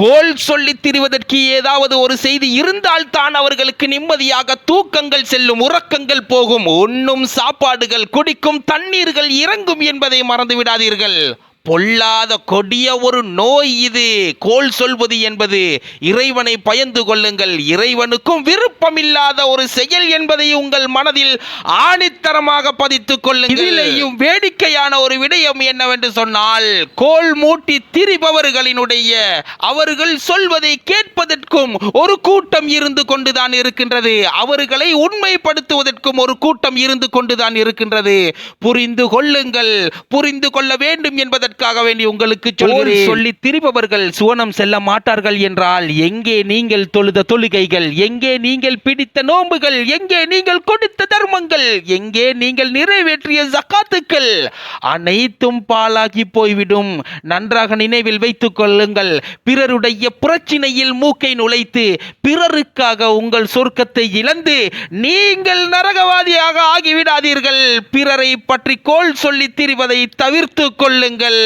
கோல் சொல்லி திரிவதற்கு ஏதாவது ஒரு செய்தி இருந்தால் தான் அவர்களுக்கு நிம்மதியாக தூக்கங்கள் செல்லும் உறக்கங்கள் போகும். உண்ணும் சாப்பாடுகள் குடிக்கும் தண்ணீர்கள் இறங்கும் என்பதை மறந்து விடாதீர்கள் பொல்லாத கொடிய ஒரு நோய் இது. கோல் சொல்வது என்பது இறைவனை பயந்து கொள்ளுங்கள். இறைவனுக்கும் விருப்பமில்லாத ஒரு செயல் என்பதை உங்கள் மனதில் ஆணித்தரமாக பதித்துக் கொள்ளுங்கள். இதிலேயும் வேடிக்கையான ஒரு விடயம் என்னவென்று சொன்னால் கோல் மூட்டி திரிபவர்களினுடைய அவர்கள் சொல்வதை கேட்பதற்கும் ஒரு கூட்டம் இருந்து கொண்டுதான் இருக்கின்றது. அவர்களை உண்மைப்படுத்துவதற்கும் ஒரு கூட்டம் இருந்து கொண்டுதான் இருக்கின்றது. புரிந்து கொள்ளுங்கள். புரிந்து கொள்ள வேண்டும் என்பதற்காக வேண்டி உங்களுக்கு சொல்கிறேன். சொல்லி திரிபவர்கள் சுவனம் செல்ல மாட்டார்கள் என்றால் எங்கே நீங்கள் தொழுத தொழுகைகள் எங்கே நீங்கள் பிடித்த நோன்புகள் எங்கே நீங்கள் கொடுத்த தர்மங்கள் எங்கே நீங்கள் நிறைவேற்றிய ஜக்காத்துக்கள் அனைத்தும் பாலாகி போய்விடும். நன்றாக நினைவில் வைத்துக் கொள்ளுங்கள். பிறருடைய பிரச்சினையில் மூக்கை நுழைத்து பிறருக்காக உங்கள் சொர்க்கத்தை இழந்து நீங்கள் நரகவாதியாக ஆகிவிடாதீர்கள். பிறரை பற்றி கோல் சொல்லி திரிவதை தவிர்த்து கொள்ளுங்கள்.